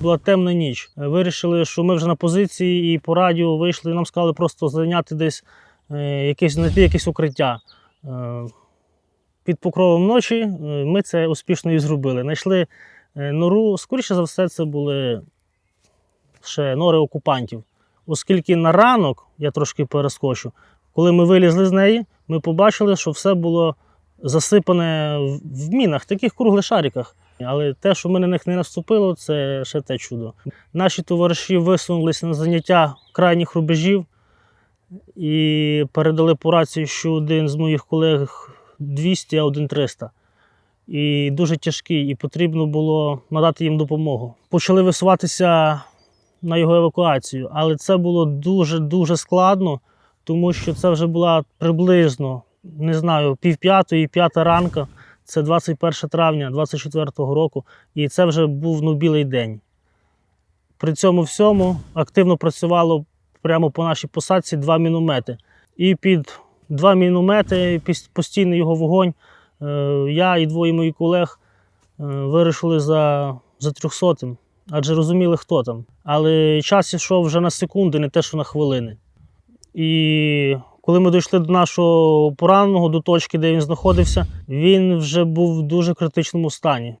Була темна ніч. Е, Вирішили, що ми вже на позиції і по радіо вийшли. Нам сказали просто зайняти десь е, якесь знайти якесь укриття. Е, Під покровом ночі ми це успішно і зробили. Знайшли е, нору. Скоріше за все, це були ще нори окупантів. Оскільки на ранок, я трошки перескочу, коли ми вилізли з неї, ми побачили, що все було засипане в- мінах, таких круглих шариках. Але те, що ми на них не наступило, це ще те чудо. Наші товариші висунулися на заняття крайніх рубежів і передали по рації, що один з моїх колег 200, а один 300. І дуже тяжкий, і потрібно було надати їм допомогу. Почали висуватися на його евакуацію, але це було дуже-дуже складно, тому що це вже була приблизно, не знаю, півп'ятої, п'ята ранка. Це 21 травня 24-го року, і це вже був ну, білий день. При цьому всьому активно працювало прямо по нашій посадці два міномети. І під два міномети, постійний його вогонь, е, я і двоє моїх колег е, вирішили за, за трьохсотим, адже розуміли, хто там. Але час йшов вже на секунди, не те, що на хвилини. І коли ми дійшли до нашого пораненого, до точки, де він знаходився, він вже був в дуже критичному стані.